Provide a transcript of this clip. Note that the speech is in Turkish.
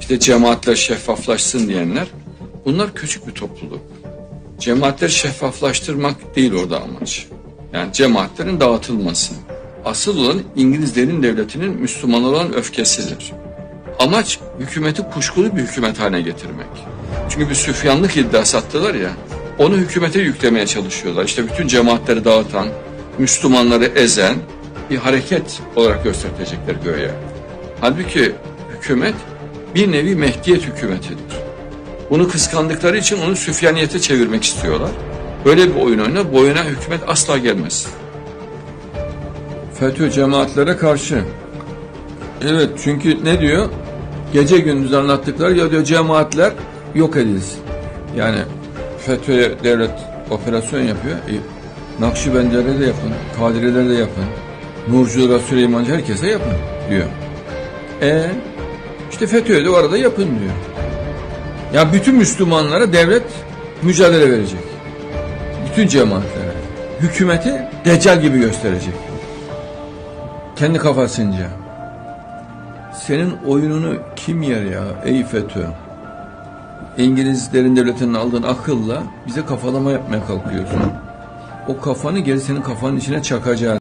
İşte cemaatler şeffaflaşsın diyenler bunlar küçük bir topluluk. Cemaatleri şeffaflaştırmak değil orada amaç. Yani cemaatlerin dağıtılması. Asıl olan İngilizlerin devletinin Müslüman olan öfkesidir. Amaç hükümeti kuşkulu bir hükümet haline getirmek. Çünkü bir süfyanlık iddiası attılar ya, onu hükümete yüklemeye çalışıyorlar. İşte bütün cemaatleri dağıtan, Müslümanları ezen bir hareket olarak gösterecekler göğe. Halbuki hükümet bir nevi Mehdiyet hükümetidir. Bunu kıskandıkları için onu süfyaniyete çevirmek istiyorlar. Böyle bir oyun oyna, bu oyuna hükümet asla gelmez. FETÖ cemaatlere karşı. Evet çünkü ne diyor? Gece gündüz anlattıkları ya diyor cemaatler yok edilsin. Yani FETÖ'ye devlet operasyon yapıyor. E, Nakşibendilere de yapın, Kadirilere de yapın, Nurculara, Süleymancı herkese yapın diyor. E işte FETÖ'ye de o arada yapın diyor. Ya bütün Müslümanlara devlet mücadele verecek. Bütün cemaatlere. Hükümeti deccal gibi gösterecek. Kendi kafasınca. Senin oyununu kim yer ya ey FETÖ? İngilizlerin devletinin aldığın akılla bize kafalama yapmaya kalkıyorsun. O kafanı geri senin kafanın içine çakacağız.